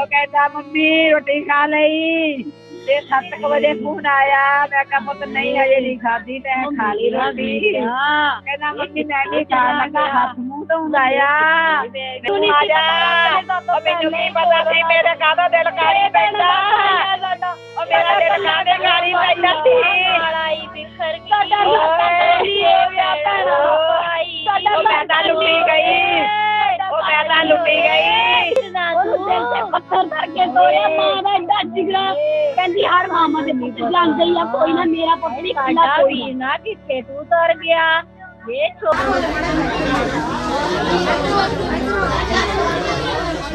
ਉਹ ਕਹਿੰਦਾ ਮੰਮੀ ਰੋਟੀ ਖਾ ਲਈ। ਤੇ 7 ਵਜੇ ਫੋਨ ਆਇਆ ਮੈਂ ਕਿਹਾ ਪੁੱਤ ਨਹੀਂ ਹਜੇ ਨਹੀਂ ਖਾਦੀ ਤੇ ਖਾ ਲਈ ਰੋਟੀ। ਕਹਿੰਦਾ ਮੰਮੀ ਮੈਂ ਨਹੀਂ ਖਾਣ ਲੱਗਾ ਹੱਥ ਮੂੰਹ ਧੋਂਦਾ ਆ। ਤੂੰ ਨਹੀਂ ਉਹ ਮੈਨੂੰ ਕੀ ਪਤਾ ਸੀ ਮੇਰੇ ਕਾਹਦਾ ਦਿਲ ਕਾਲੀ ਪੈਂਦਾ। ਉਹ ਮੇਰਾ ਦਿਲ ਕਾਹਦੇ ਕਾਲੀ ਪੈਂਦਾ। ਸੀ ਦਿਲ ਤੇ ਪੱਥਰ ਧਰ ਕੇ ਤੋੜਿਆ ਮਾਂ ਦਾ ਏਡਾ ਜਿਗਰਾ ਕਹਿੰਦੀ ਹਰ ਮਾਮਾ ਦੇ ਪੁੱਤ ਜਾਂਦੇ ਹੀ ਆ ਕੋਈ ਨਾ ਮੇਰਾ ਪੁੱਤ ਨਹੀਂ ਕੱਲਾ ਕੋਈ ਨਾ। ਕਿੱਥੇ ਤੂੰ ਤਰ ਗਿਆ। ਇਹ ਛੋ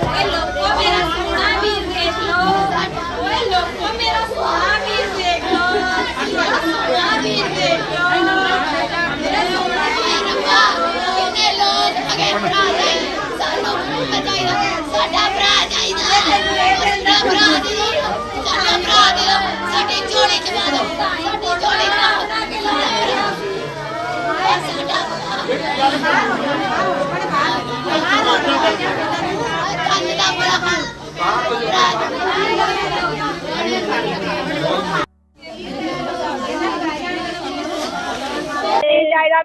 ਓਏ ਲੋਕੋ ਮੇਰਾ ਸੋਹਣਾ ਵੀਰ ਦੇਖ ਲੋ ਓਏ ਲੋਕੋ ਮੇਰਾ ਸੋਹਣਾ ਵੀਰ ਦੇਖ ਲੋ ਮੇਰਾ ਸੋਹਣਾ ਵੀਰ ਦੇਖ ਲੋ ਮੇਰਾ ਸੋਹਣਾ ਵੀਰ ਰੱਬਾ ਕਿੰਨੇ ਲੋਕ ਅਗੇ ਭਰਾ ਦੇ ਸਾਨੂੰ ਬਚਾਈਦਾ ਸਾਡਾ ਭਰਾ ਚਾਹੀਦਾ ਸਾਡਾ ਭਰਾ ਦੇ ਸਾਡਾ ਭਰਾ ਦੇ ਸਾਡੀ ਝੋਲੀ ਚ ਪਾ ਦਿਓ ਸਾਡੀ ਝੋਲੀ ਚ ਪਾ ਕੇ ਸਾਡਾ ਕੰਨ ਦਾ ਬੜਾ ਨਹੀਂ ਚਾਹੀਦਾ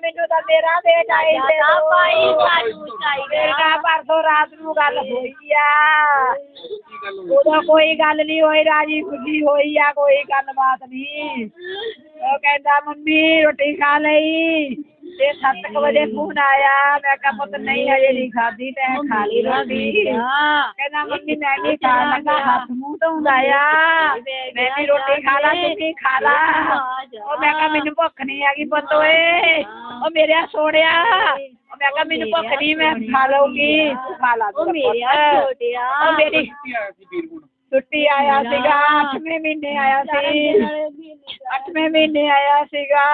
ਮੈਨੂੰ ਤਾਂ ਮੇਰਾ ਬੇਟਾ ਹੀ ਦੇ ਨਾ ਦਿਓ। ਭਾਈ ਸਾਨੂੰ ਚਾਹੀਦਾ ਬੇਟਾ ਪਰਸੋਂ ਰਾਤ ਨੂੰ ਗੱਲ ਹੋਈ ਆ ਉਦੋਂ ਕੋਈ ਗੱਲ ਨਹੀਂ ਹੋਈ ਰਾਜੀ ਖੁਸ਼ੀ ਹੋਈ ਆ ਕੋਈ ਗੱਲਬਾਤ ਨਹੀਂ ਉਹ ਕਹਿੰਦਾ ਮੰਮੀ ਰੋਟੀ ਖਾ ਲਈ ਤੇ 7 ਵਜੇ ਫੋਨ ਆਇਆ। ਮੈਂ ਕਿਹਾ ਪੁੱਤ ਨਹੀਂ ਹਜੇ ਨਹੀਂ ਖਾਦੀ ਤੇ ਖਾ ਲਈ ਰੋਟੀ। ਕਹਿੰਦਾ ਮੰਮੀ ਮੈਂ ਨਹੀਂ ਖਾਣ ਲੱਗਾ ਹੱਥ ਮੂੰਹ ਧੋਂਦਾ ਆ ਮੈਂ ਵੀ ਰੋਟੀ ਖਾ ਲਾ ਤੂੰ ਵੀ ਖਾ ਲਾ। ਉਹ ਮੈਂ ਕਿਹਾ ਮੈਨੂੰ ਭੁੱਖ ਨਹੀਂ ਹੈਗੀ ਪੁੱਤ ਓਏ। ਉਹ ਮੇਰੇ ਸੋਹਣਿਆ। ਉਹ ਮੈਂ ਕਿਹਾ ਮੈਨੂੰ ਭੁੱਖ ਨਹੀਂ ਮੈਂ ਖਾ ਲਊਗੀ। ਖਾ ਲਾ ਉਹ ਮੇਰੇ ਛੋਟਿਆ ਉਹ ਮੇਰੀ ਛੁੱਟੀ ਆਇਆ ਸੀਗਾ 8ਵੇਂ ਮਹੀਨੇ ਆਇਆ ਸੀ। 8ਵੇਂ ਮਹੀਨੇ ਆਇਆ ਸੀਗਾ।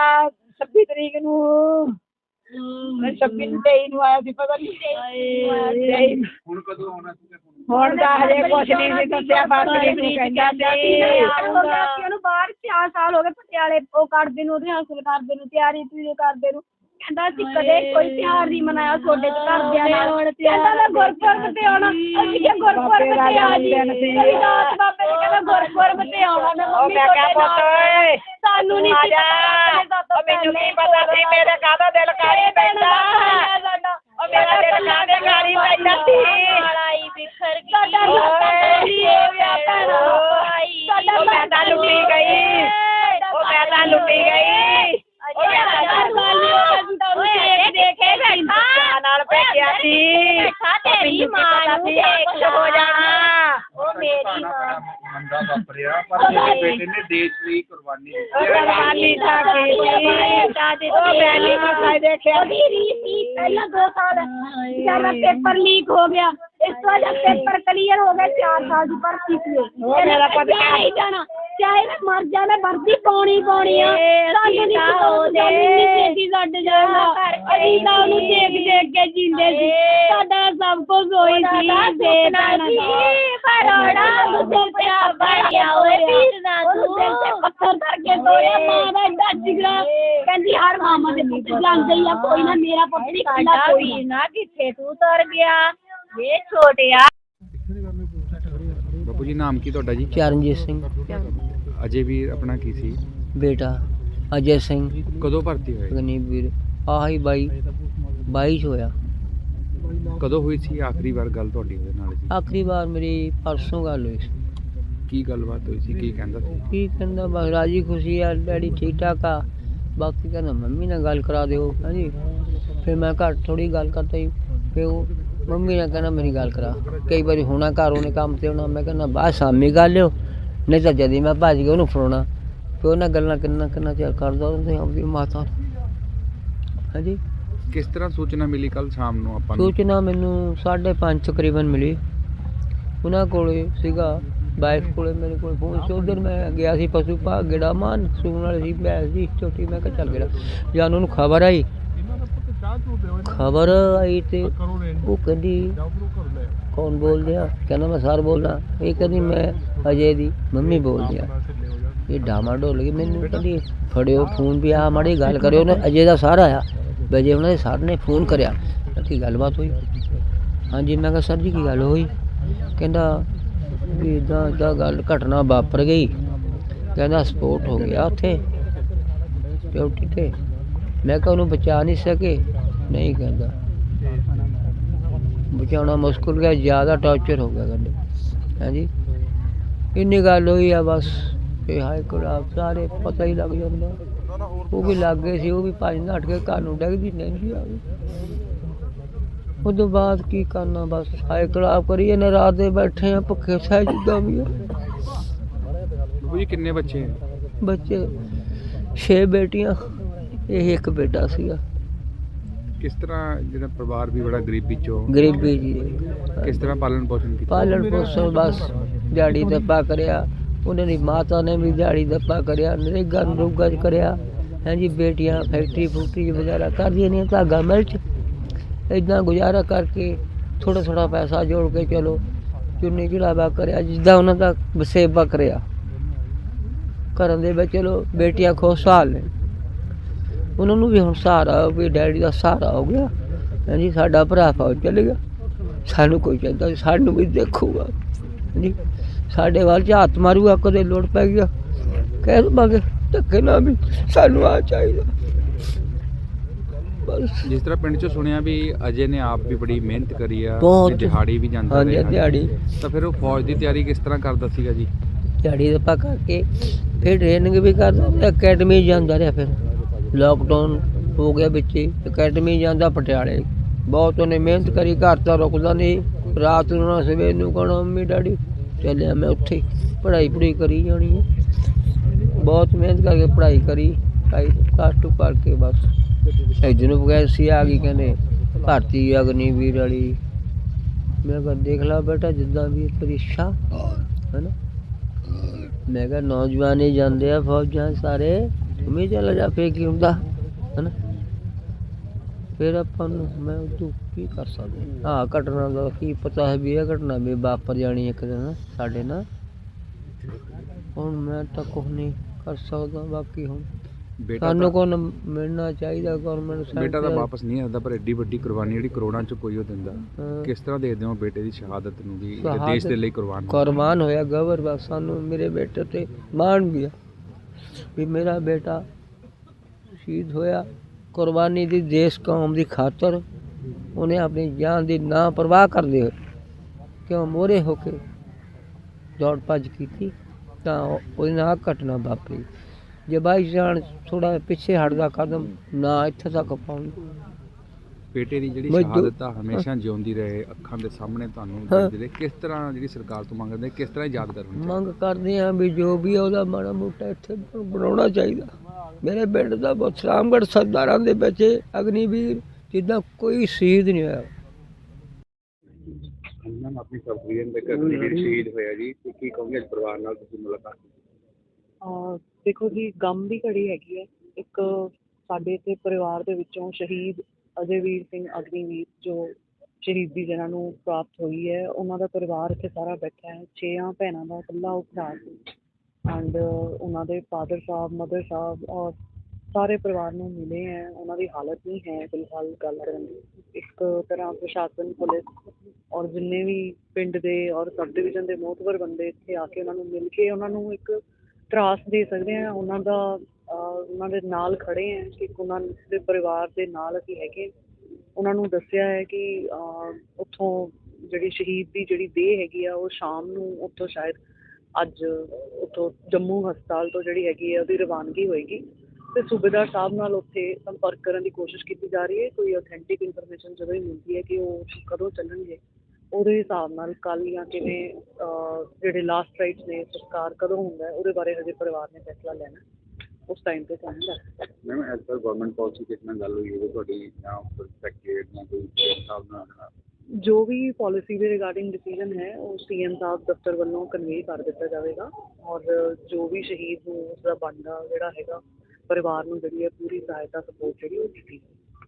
26 ਤਰੀਕ ਨੂੰ 26 23 ਨੂੰ ਆਇਆ ਸੀ ਪਤਾ ਨਹੀਂ ਹੁਣ ਕਦੋਂ ਆਉਣਾ ਸੀਗਾ ਹੁਣ ਤਾਂ ਹਜੇ ਕੁਛ ਨਹੀਂ ਸੀ ਦੱਸਿਆ ਫਰਵਰੀ ਨੂੰ ਕਹਿੰਦਾ ਸੀ ਉਹਨੂੰ ਬਾਹਰ 4 ਸਾਲ ਹੋ ਗਏ ਪਟਿਆਲੇ ਉਹ ਕਰਦੇ ਨੂੰ ਰਿਹਾਸਲ ਕਰਦੇ ਨੂੰ ਤਿਆਰੀ ਤੁਰੀ ਕਰਦੇ ਨੂੰ ਕਹਿੰਦਾ ਸੀ ਕਦੇ ਕੋਈ ਤਿਉਹਾਰ ਨਹੀਂ ਮਨਾਇਆ ਤੁਹਾਡੇ ਤੇ ਘਰਦਿਆਂ ਨਾਲ ਕਹਿੰਦਾ ਮੈਂ ਗੁਰਪੁਰਬ ਤੇ ਆਉਣਾ ਅਸੀਂ ਗੁਰਪੁਰਬ ਤੇ ਆ ਜੀ ਰਾਤ ਬਾਬੇ ਨੇ ਕਹਿੰਦਾ ਗੁਰਪੁਰਬ ਤੇ ਆਉਣਾ ਮੈਂ ਉਹ ਮੰਮੀ ਮੈਂ ਕਿਹਾ ਤੁਹਾਡੇ ਪੁੱਤ ਨਾਲ ਓਏ ਸਾਨੂੰ ਨਹੀਂ ਆ ਸੀ ਜਾ ਪਤਾ ਉਹ ਮੈਨੂੰ ਕੀ ਪਤਾ ਸੀ ਮੇਰੇ ਕਾਹਦਾ ਦਿਲ ਕਾਲੀ ਪੈਂਦਾ ਉਹ ਮੇਰਾ ਦਿਲ ਕਾਹਦੇ ਕਾਲੀ ਪੈਂਦਾ ਸੀ ਲੜਾਈ ਬਿਖਰ ਗਈ ਸਾਡਾ ਲੱਤਾਂ ਹੋ ਗਿਆ ਭੈਣਾ ਸਾਡਾ ਉਹ ਮੈਂ ਤਾਂ ਲੁੱਟੀ ਗਈ ਉਹ ਮੈਂ ਤਾਂ ਲੁੱਟੀ ਗਈ ਉਹ ਮੈਂ ਤਾਂ ਓਏ ਦੇਖੇ ਬੈਠਾ ਨਾਲ ਭੇਜਿਆ ਸੀ ਬੈਠਾ ਤੇਰੀ ਮਾਂ ਨੂੰ ਦੇਖ ਕੁਛ ਹੋ ਜਾਣਾ ਉਹ ਮੇਰੀ ਮਾਂ ਮੰਦਾ ਵਾਪਰਿਆ ਪਰ ਮੇਰੇ ਬੇਟੇ ਨੇ ਦੇਸ਼ ਲਈ ਕੁਰਬਾਨੀ ਦਿੱਤੀ ਉਹ ਕੁਰਬਾਨੀ ਤਾਂ ਕੀਤੀ ਉਹ ਮੈਂ ਨਹੀਂ ਮਸਾਈ ਦੇਖਿਆ ਉਹਦੀ ਰੀਸ ਸੀ ਪਹਿਲਾਂ 2 ਸਾਲ ਜਦ ਪੇਪਰ ਲੀਕ ਹੋ ਗਿਆ। ਇਸ ਤੋਂ ਬਾਅਦ ਪੇਪਰ ਕਲੀਅਰ ਹੋ ਗਿਆ 4 ਸਾਲ ਦੀ ਭਰਤੀ ਸੀ। ਉਹ ਮੇਰਾ ਪਤਾ ਨਹੀਂ ਜਾਣਾ ਚਾਹੇ ਮੈਂ ਮਰ ਜਾਣਾ ਵਰਦੀ ਪਾਉਣੀ ਪਾਉਣੀ ਆ। ਸਾਨੂੰ ਨਹੀਂ ਪਤਾ ਨਹੀਂ ਛੱਡ ਜਾਣਾ ਅਸੀਂ ਤਾਂ ਉਹਨੂੰ ਦੇਖ ਦੇਖ ਕੇ ਜਿੰਦੇ ਸੀ। ਸਾਡਾ ਸਭ ਕੁਝ ਹੋਈ ਸੀ ਦੇ ਦੇਣਾ ਕੇ ਤੋੜਿਆ ਮਾਂ ਦਾ ਏਡਾ ਜਿਗਰਾ। ਕਹਿੰਦੀ ਹਰ ਮਾਮਾ ਦੇ ਪੁੱਤ ਜਾਂਦੇ ਹੀ ਆ ਕੋਈ ਨਾ ਮੇਰਾ ਪੁੱਤ ਨਹੀਂ ਕੱਲਾ ਕੋਈ। ਨਾ ਕਿੱਥੇ ਤੂੰ ਤਰ ਗਿਆ। ਇਹ ਛੋਟਿਆ। ਬਾਪੂ ਜੀ ਨਾਮ ਕੀ ਤੁਹਾਡਾ ਜੀ? ਚਰਨਜੀਤ ਸਿੰਘ। ਅਜੇ ਵੀਰ ਆਪਣਾ ਕੀ ਸੀ? ਬੇਟਾ ਅਜੇ ਸਿੰਘ। ਕਦੋਂ ਭਰਤੀ ਹੋਏ ਗਨੀਵੀਰ ਆਹੀ ਬਾਈ 22 ਚ ਹੋਇਆ। ਕਦੋਂ ਹੋਈ ਸੀ ਆਖਰੀ ਵਾਰ ਗੱਲ ਤੁਹਾਡੀ ਉਹਦੇ ਨਾਲ ਜੀ? ਆਖਰੀ ਵਾਰ ਮੇਰੀ ਪਰਸੋਂ ਗੱਲ ਹੋਈ ਸੀ। ਕੀ ਗੱਲਬਾਤ ਹੋਈ ਸੀ? ਕੀ ਕਹਿੰਦਾ ਸੀ? ਕੀ ਕਹਿੰਦਾ? ਬਸ ਰਾਜੀ ਖੁਸ਼ੀ ਆ ਡੈਡੀ ਠੀਕ ਠਾਕ ਆ। ਬਾਕੀ ਕਹਿੰਦਾ ਮੰਮੀ ਨਾਲ ਗੱਲ ਕਰਾ ਦਿਓ। ਹਾਂਜੀ। ਫਿਰ ਮੈਂ ਘਰ ਥੋੜੀ ਗੱਲ ਕਰਤਾ। ਹੀ ਫਿਰ ਉਹ ਮੰਮੀ ਨੇ ਕਹਿੰਦਾ ਮੇਰੀ ਗੱਲ ਕਰਾ। ਕਈ ਵਾਰੀ ਹੋਣਾ ਘਰ ਉਹਨੇ ਕੰਮ ਤੇ ਹੋਣਾ ਮੈਂ ਕਹਿੰਦਾ ਬਾਅਦ ਸ਼ਾਮੀ ਗੱਲ ਲਿਓ। ਨਹੀਂ ਤਾਂ ਜਦੀ ਮੈਂ ਭੱਜ ਕੇ ਉਹਨੂੰ ਫੜਾਉਣਾ। ਫਿਰ ਉਹਨਾਂ ਗੱਲਾਂ ਕਿੰਨਾ ਕਿੰਨਾ ਚਿਰ ਕਰਦਾ ਉਹਦੇ ਆਪਦੀ ਮਾਤਾ। ਹਾਂਜੀ। ਕਿਸ ਤਰ੍ਹਾਂ ਸੂਚਨਾ ਮਿਲੀ ਕੱਲ ਸ਼ਾਮ ਨੂੰ ਆਪਾਂ ਨੂੰ? ਸੂਚਨਾ ਮੈਨੂੰ 5:30 ਤਕਰੀਬਨ ਮਿਲੀ। ਉਹਨਾਂ ਕੋਲੇ ਸੀਗਾ ਬਾਈਕ ਕੋਲੇ ਮੇਰੇ ਕੋਲ ਫੋਨ ਸੀ ਉਧਰ ਮੈਂ ਗਿਆ ਸੀ ਪਸ਼ੂ ਪਾ ਗੇੜਾ ਮਾਨ ਸੂਣ ਵਾਲੀ ਸੀ ਬੈਸ ਦੀ ਛੋਟੀ ਮੈਂ ਕਿਹਾ ਚੱਲ ਗੇੜਾ। ਜਾਂ ਉਹਨੂੰ ਖਬਰ ਆਈ। ਖਬਰ ਆਈ ਤੇ ਉਹ ਕਹਿੰਦੀ ਕੌਣ ਬੋਲਦੇ ਆ? ਕਹਿੰਦਾ ਮੈਂ ਸਰ ਬੋਲਦਾ। ਇਹ ਕਹਿੰਦੀ ਮੈਂ ਅਜੇ ਦੀ ਮੰਮੀ ਬੋਲਦੀ ਆ। ਇਹ ਡਾਮਾ ਡੋਲ ਗਈ। ਮੈਨੂੰ ਕਹਿੰਦੀ ਫੜਿਓ ਫੋਨ ਵੀ ਆ ਮਾੜੀ ਗੱਲ ਕਰਿਓ ਨਾ ਅਜੇ ਦਾ ਸਾਰ ਆਇਆ। ਵਜੇ ਉਹਨਾਂ ਦੇ ਸਰ ਨੇ ਫੋਨ ਕਰਿਆ ਕੀ ਗੱਲਬਾਤ ਹੋਈ? ਹਾਂਜੀ ਮੈਂ ਕਿਹਾ ਸਰ ਜੀ ਕੀ ਗੱਲ ਹੋਈ? ਕਹਿੰਦਾ ਵੀ ਇਦਾਂ ਇਦਾਂ ਗੱਲ ਘਟਨਾ ਵਾਪਰ ਗਈ। ਕਹਿੰਦਾ ਸਪੋਰਟ ਹੋ ਗਿਆ ਉੱਥੇ ਡਿਊਟੀ ਤੇ। ਮੈਂ ਕਿਹਾ ਉਹਨੂੰ ਬਚਾ ਨਹੀਂ ਸਕੇ। ਨਹੀਂ ਕਹਿੰਦਾ। ਬਚਾਉਣਾ ਮੁਸ਼ਕਲ ਗਿਆ, ਜ਼ਿਆਦਾ ਟੌਰਚਰ ਹੋ ਗਿਆ ਕਹਿੰਦੇ। ਹਾਂਜੀ। ਇੰਨੀ ਗੱਲ ਹੋਈ ਆ ਬਸ ਇਹ ਹਾਈ ਕੋਲ ਸਾਰੇ ਪਤਾ ਹੀ ਲੱਗ ਜਾਂਦਾ। ਉਹ ਵੀ ਲੱਗ ਗਏ ਸੀ, ਉਹ ਵੀ ਭੱਜ ਨੱਠ ਕੇ ਘਰ ਨੂੰ ਡੈਗਦੀ ਨਹੀਂ ਆ ਗਈ। ਉਦੋਂ ਬਾਅਦ ਕੀ ਕਰਨਾ ਬਸ ਹਾਈ ਕਲਾਪ ਕਰੀਏ ਨਾ ਰਾਤ ਦੇ ਬੈਠੇ ਆ ਭੁੱਖੇ ਸਹਿ ਜਿੱਦਾਂ ਵੀ ਆ ਬਾਬੂ ਜੀ ਕਿੰਨੇ ਬੱਚੇ ਹੈ ਬੱਚੇ ਛੇ ਬੇਟੀਆਂ ਇਹ ਇੱਕ ਬੇਟਾ ਸੀਗਾ ਕਿਸ ਤਰ੍ਹਾਂ ਜਿਹੜਾ ਪਰਿਵਾਰ ਵੀ ਬੜਾ ਗਰੀਬੀ ਚੋਂ ਗਰੀਬੀ ਜੀ ਕਿਸ ਤਰ੍ਹਾਂ ਪਾਲਣ ਪੋਸ਼ਣ ਕੀਤਾ ਪਾਲਣ ਪੋਸ਼ਣ ਬਸ ਦਿਹਾੜੀ ਦੱਪਾ ਕਰਿਆ ਉਹਨਾਂ ਦੀ ਮਾਤਾ ਨੇ ਵੀ ਦਿਹਾੜੀ ਦੱਪਾ ਕਰਿਆ ਨਰੇਗਾ ਨਰੂਗਾ 'ਚ ਕਰਿਆ ਹਾਂਜੀ ਬੇਟੀਆਂ ਫੈਕਟਰੀ ਫੂਕਟਰੀ ਵਗੈਰਾ ਕਰਦੀਆਂ ਨੇ ਧਾਗਾ ਮਿਲ 'ਚ ਇਦਾਂ ਗੁਜ਼ਾਰਾ ਕਰਕੇ ਥੋੜਾ ਥੋੜਾ ਪੈਸਾ ਜੋੜ ਕੇ ਚਲੋ, ਚੁੰਨੀ ਚੜਾਵਾ ਕਰਿਆ, ਜਿੱਦਾਂ ਉਹਨਾਂ ਦਾ ਵਸੇਬਾ ਕਰਿਆ। ਕਰਨ ਦੇ ਵਿੱਚ ਚਲੋ, ਬੇਟੀਆਂ ਖੁਸ਼ਹਾਲ ਨੇ। ਉਹਨਾਂ ਨੂੰ ਵੀ ਹੁਣ ਸਹਾਰਾ ਵੀ ਡੈਡੀ ਦਾ ਸਹਾਰਾ ਹੋ ਗਿਆ। ਹਾਂਜੀ, ਸਾਡਾ ਭਰਾ ਫੌਜ ਚਲੇ ਗਿਆ। ਸਾਨੂੰ ਕੋਈ ਚਾਹੁੰਦਾ ਸਾਨੂੰ ਵੀ ਦੇਖੂਗਾ। ਹਾਂਜੀ, ਸਾਡੇ ਵੱਲ ਚ ਹੱਥ ਮਾਰੂਗਾ, ਕਦੇ ਲੋੜ ਪੈ ਗਿਆ ਕਹਿ ਦਵਾਂਗੇ ਧੱਕੇ ਨਾ ਵੀ ਸਾਨੂੰ ਆ ਚਾਹੀਦਾ। ਬਸ ਜਿਸ ਤਰ੍ਹਾਂ ਪਿੰਡ 'ਚ ਸੁਣਿਆ ਵੀ ਅਜੇ ਨੇ ਆਪ ਵੀ ਬੜੀ ਮਿਹਨਤ ਕਰੀ ਆ ਬਹੁਤ। ਦਿਹਾੜੀ ਵੀ ਜਾਂਦਾ ਹਾਂਜੀ ਰਿਹਾ ਦਿਹਾੜੀ। ਤਾਂ ਫਿਰ ਉਹ ਫੌਜ ਦੀ ਤਿਆਰੀ ਕਿਸ ਤਰ੍ਹਾਂ ਕਰਦਾ ਸੀਗਾ ਜੀ? ਦਿਹਾੜੀ ਦਾ ਪਾ ਕਰਕੇ ਫਿਰ ਟ੍ਰੇਨਿੰਗ ਵੀ ਕਰਦਾ ਤੇ ਅਕੈਡਮੀ ਜਾਂਦਾ ਰਿਹਾ ਫਿਰ। ਲੋਕਡਾਊਨ ਹੋ ਗਿਆ ਵਿੱਚ ਹੀ ਅਕੈਡਮੀ ਜਾਂਦਾ ਪਟਿਆਲੇ। ਬਹੁਤ ਉਹਨੇ ਮਿਹਨਤ ਕਰੀ ਘਰ ਤਾਂ ਰੁਕਦਾ ਨਹੀਂ। ਰਾਤ ਨੂੰ ਨਾ ਸਵੇਰ ਨੂੰ ਕਹਣਾ ਮੰਮੀ ਡੈਡੀ ਚੱਲਿਆ ਮੈਂ ਉੱਥੇ ਪੜ੍ਹਾਈ ਪੜ੍ਹਾਈ ਕਰੀ ਜਾਣੀ ਹੈ। ਬਹੁਤ ਮਿਹਨਤ ਕਰਕੇ ਪੜ੍ਹਾਈ ਕਰੀ ਪੜ੍ਹਾਈ ਪਲੱਸ ਟੂ ਕਰਕੇ ਬਸ। ਇੱਧਰ ਨੂੰ ਸੀ, ਆ ਗਈ ਕਹਿੰਦੇ? ਭਾਰਤੀ ਅਗਨੀਵੀਰ ਵਾਲੀ। ਮੈਂ ਕਿਹਾ, ਦੇਖ ਲਾ ਬੇਟਾ, ਜਿੱਦਾਂ ਵੀ ਹੈ ਹੈਨਾ? ਮੈਂ ਕਿਹਾ, ਨੌਜਵਾਨ ਹੀ ਜਾਂਦੇ ਆ ਫੌਜਾਂ ਸਾਰੇ। ਤੂੰ ਚਲਾ ਜਾ, ਫੇਰ ਕੀ ਹੁੰਦਾ? ਹੈਨਾ? ਫਿਰ ਆਪਾਂ ਨੂੰ, ਮੈਂ ਤੂੰ ਕੀ ਕਰ ਸਕਦਾ? ਹਾਂ ਘਟਨਾ ਦਾ ਕੀ ਪਤਾ ਹੈ ਵੀ ਇਹ ਘਟਨਾ ਵੀ ਵਾਪਰ ਜਾਣੀ ਇੱਕ ਦਿਨ ਸਾਡੇ ਨਾਲ? ਹੁਣ ਮੈਂ ਤਾਂ ਕੁਛ ਨਹੀਂ ਕਰ ਸਕਦਾ, ਬਾਕੀ ਹੁਣ ਬੇਟਾ ਸਾਨੂੰ ਤਾਂ ਮਿਲਣਾ ਚਾਹੀਦਾ ਗਵਰਨਮੈਂਟ ਬੇਟਾ ਤਾਂ ਵਾਪਸ ਨਹੀਂ ਆਉਂਦਾ ਪਰ ਐਡੀ ਵੱਡੀ ਕੁਰਬਾਨੀ ਜਿਹੜੀ ਕਰੋੜਾਂ 'ਚ ਕੋਈ ਉਹ ਦਿੰਦਾ। ਕਿਸ ਤਰ੍ਹਾਂ ਦੇਖਦੇ ਹੋ ਬੇਟੇ ਦੀ ਸ਼ਹਾਦਤ ਨੂੰ ਵੀ ਇਹ ਸ਼ਹਾਦਤ- ਦੇਸ਼ ਦੇ ਲਈ ਕੁਰਬਾਨ ਕੁਰਬਾਨ ਹੋਇਆ ਗਵਰ ਬਸ ਸਾਨੂੰ ਮੇਰੇ ਬੇਟੇ ਤੇ ਮਾਣ ਵੀ ਆ। ਵੀ ਮੇਰਾ ਬੇਟਾ ਸ਼ਹੀਦ ਹੋਇਆ ਕੁਰਬਾਨੀ ਦੀ ਦੇਸ਼ ਕੌਮ ਦੀ ਖਾਤਰ ਉਹਨੇ ਆਪਣੀ ਜਾਨ ਦੀ ਨਾ ਪਰਵਾਹ ਕਰਦੇ ਹੋਏ ਕਿਉਂ ਮੋਰੇ ਹੋ ਕੇ ਦੌੜ ਭੱਜ ਕੀਤੀ ਤਾਂ ਉਹ- ਉਹਦੇ ਨਾਲ ਆਹ ਘਟਨਾ ਵਾਪਰੀ। ਜੇ ਬਾਈ ਜਾਨ ਥੋੜਾ ਪਿੱਛੇ ਹਟਦਾ ਕਦਮ ਨਾ ਇੱਥੇ ਤੱਕ ਪਹੁੰਚ ਬੇਟੇ ਦੀ ਜਿਹੜੀ ਸ਼ਹਾਦਤ ਆ ਹਮੇਸ਼ਾ ਜਿਉਂਦੀ ਰਹੇ ਅੱਖਾਂ ਦੇ ਸਾਹਮਣੇ ਤੁਹਾਨੂੰ। ਜਿਹੜੇ ਕਿਸ ਤਰ੍ਹਾਂ ਜਿਹੜੀ ਸਰਕਾਰ ਤੋਂ ਮੰਗਦੇ ਕਿਸ ਤਰ੍ਹਾਂ ਯਾਦ ਕਰਨੀ ਮੰਗ ਕਰਦੇ ਹਾਂ ਵੀ ਜੋ ਵੀ ਆ ਉਹਦਾ ਮਾੜਾ ਮੋਟਾ ਇੱਥੇ ਬਣਾਉਣਾ ਚਾਹੀਦਾ। ਮੇਰੇ ਪਿੰਡ ਦਾ ਬਸਰਾਮਗੜ੍ਹ ਸਰਦਾਰਾਂ ਦੇ ਵਿੱਚ ਅਗਨੀਵੀਰ ਜਿੱਦਾਂ ਕੋਈ ਸ਼ਹੀਦ ਨਹੀਂ ਹੋਇਆ। ਚਾਹੀਦਾ ਆਪਣੀ ਸਰਵੀਨ ਦੇ ਘਰ ਸ਼ਹੀਦ ਹੋਇਆ ਜੀ। ਕੀ ਕਹੋਗੇ ਪਰਿਵਾਰ ਨਾਲ ਤੁਸੀਂ ਮੁਲਾਕਾਤ ਦੇਖੋ ਜੀ, ਗਮ ਦੀ ਘੜੀ ਹੈਗੀ ਹੈ। ਇੱਕ ਸਾਡੇ ਇੱਥੇ ਪਰਿਵਾਰ ਦੇ ਵਿੱਚੋਂ ਸ਼ਹੀਦ ਅਜੇਵੀਰ ਸਿੰਘ ਅਗਨੀਵੀਰ, ਜੋ ਸ਼ਹੀਦੀ ਜਿਹਨਾਂ ਨੂੰ ਪ੍ਰਾਪਤ ਹੋਈ ਹੈ, ਉਹਨਾਂ ਦਾ ਪਰਿਵਾਰ ਇੱਥੇ ਸਾਰਾ ਬੈਠਾ ਹੈ। ਛੇਆਂ ਭੈਣਾਂ ਦਾ ਇਕੱਲਾ ਉਹ ਭਰਾ ਸੀ। ਐਂਡ ਉਹਨਾਂ ਦੇ ਫਾਦਰ ਸਾਹਿਬ ਮਦਰ ਸਾਹਿਬ ਔਰ ਸਾਰੇ ਪਰਿਵਾਰ ਨੂੰ ਮਿਲੇ ਹੈ। ਉਹਨਾਂ ਦੀ ਹਾਲਤ ਨਹੀਂ ਹੈ ਫਿਲਹਾਲ ਗੱਲ ਕਰਨ ਦੀ। ਇੱਕ ਤਰ੍ਹਾਂ ਪ੍ਰਸ਼ਾਸਨ, ਪੁਲਿਸ ਔਰ ਜਿੰਨੇ ਵੀ ਪਿੰਡ ਦੇ ਔਰ ਸਬ ਡਿਵੀਜ਼ਨ ਦੇ ਮੋਹਤਵਰ ਬੰਦੇ ਇੱਥੇ ਆ ਕੇ ਉਹਨਾਂ ਨੂੰ ਮਿਲ ਕੇ ਉਹਨਾਂ ਨੂੰ ਇੱਕ ਤਰਾਸ ਦੇ ਸਕਦੇ ਆ ਉਹਨਾਂ ਦਾ ਉਹਨਾਂ ਦੇ ਨਾਲ ਖੜੇ ਆ ਕਿ ਉਹਨਾਂ ਦੇ ਪਰਿਵਾਰ ਦੇ ਨਾਲ ਅਸੀਂ ਹੈਗੇ ਉਹਨਾਂ ਨੂੰ ਦੱਸਿਆ ਹੈ ਕਿ ਉੱਥੋਂ ਜਿਹੜੀ ਸ਼ਹੀਦ ਦੀ ਜਿਹੜੀ ਦੇਹ ਹੈਗੀ ਆ, ਉਹ ਸ਼ਾਮ ਨੂੰ ਉੱਥੋਂ ਸ਼ਾਇਦ ਅੱਜ ਉੱਥੋਂ ਜੰਮੂ ਹਸਪਤਾਲ ਤੋਂ ਜਿਹੜੀ ਹੈਗੀ ਆ, ਉਹਦੀ ਰਵਾਨਗੀ ਹੋਏਗੀ। ਤੇ ਸੂਬੇਦਾਰ ਸਾਹਿਬ ਨਾਲ ਉੱਥੇ ਸੰਪਰਕ ਕਰਨ ਦੀ ਕੋਸ਼ਿਸ਼ ਕੀਤੀ ਜਾ ਰਹੀ ਹੈ। ਕੋਈ ਆਥੈਂਟਿਕ ਇਨਫੋਰਮੇਸ਼ਨ ਜਦੋਂ ਹੀ ਮਿਲਦੀ ਹੈ ਕਿ ਉਹ ਕਦੋਂ ਚੱਲਣਗੇ। ਉਹਦੇ ਹਿਸਾਬ ਨਾਲ ਕੱਲ ਜਾਂ ਕਿਵੇਂ ਜਿਹੜੇ ਲਾਸਟ ਰਾਈਟਸ ਨੇ ਸੰਸਕਾਰ ਕਦੋਂ ਹੁੰਦਾ ਉਹਦੇ ਬਾਰੇ ਹਜੇ ਪਰਿਵਾਰ ਨੇ ਫੈਸਲਾ ਲੈਣਾ। ਉਸ ਟਾਈਮ ਤੇ ਦੱਸ ma'am as per government policy ਕਿਸ ਨਾਲ ਗੱਲ ਹੋਈ ਹੈ ਤੁਹਾਡੀ ਜਾਂ ਪ੍ਰਸਪੈਕਟਿਵ ਜਾਂ ਕੋਈ ਹਿਸਾਬ ਨਾਲ ਜੋ ਵੀ ਪਾਲਿਸੀ ਦੇ ਰਿਗਾਰਡਿੰਗ ਡਿਸੀਜਨ ਹੈ ਉਹ ਸੀਐਮ ਸਾਹਿਬ ਦਫ਼ਤਰ ਵੱਲੋਂ ਕਨਵੇ ਕਰ ਦਿੱਤਾ ਜਾਵੇਗਾ। ਔਰ ਜੋ ਵੀ ਸ਼ਹੀਦ ਨੂੰ ਉਸ ਦਾ ਬਣਦਾ ਜਿਹੜਾ ਹੈਗਾ ਪਰਿਵਾਰ ਨੂੰ ਜਿਹੜੀ ਹੈ ਪੂਰੀ ਸਹਾਇਤਾ ਸਪੋਰਟ ਜਿਹੜੀ ਉਹ ਦਿੱਤੀ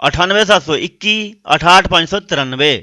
98721 68593